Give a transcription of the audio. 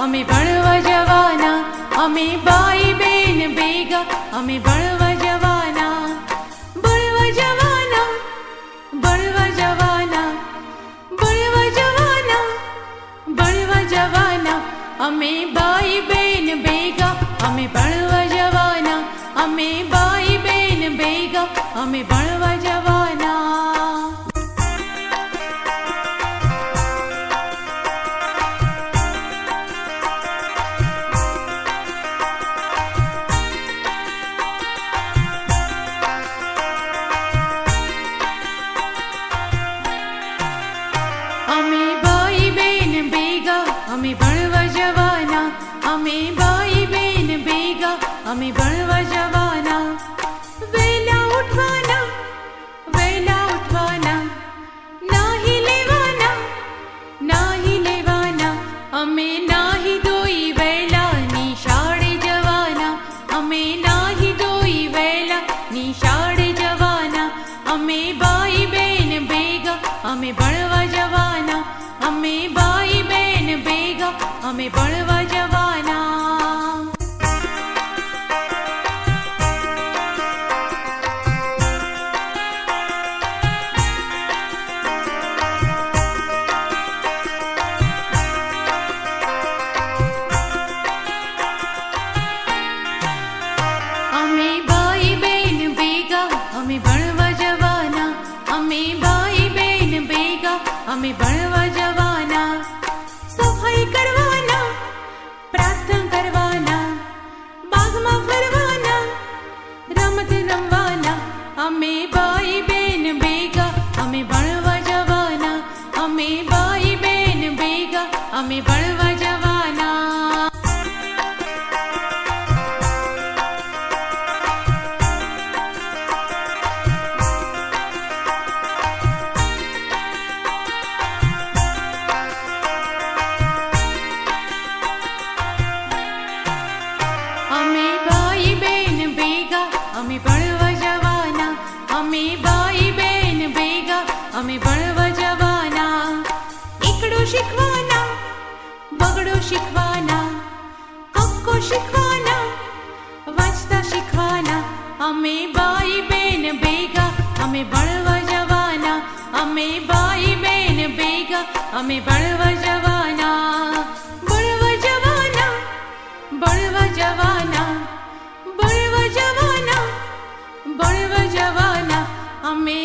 અમે ભણવા જવાના અમે ભાઈ બેન ભેગા અમે ભણવા જવાના ભણવા જવાના ભણવા જવાના ભણવા જવાના ભણવા જવાના અમે ભાઈ બેન ભેગા અમે ભણવા જવાના અમે ભાઈ બેન ભેગા અમે ભણવા અમે ભણવા જવાના, અમે ભાઈ બેન ભેગા, અમે ભણવા જવાના. વેલા ઉઠવાના વેલા ઉઠવાના, નાહી લેવાના નાહી લેવાના. અમે નાહી દોઈ વેલા નિશાળે જવાના, અમે નાહી ધોઈ વેલા નિશાળે જવાના. અમે ભાઈ બેન ભેગા, અમે ભણવા અમે ભણવા જવાના અમે ભાઈ બેન ભેગા, અમે ભણવા અમે ભાઈ બેન ભેગા, અમે ભણવા અમે જવાના. અમે શીખવાના, બગડો શીખવાના. કક્કો શીખવાના શીખવાના. અમે ભાઈ બેન ભેગા. અમે ભણવા અમે ભાઈ બેન ભેગા. અમે ભણવા જવાના ભણવા જવાના. বড় জবানা আমি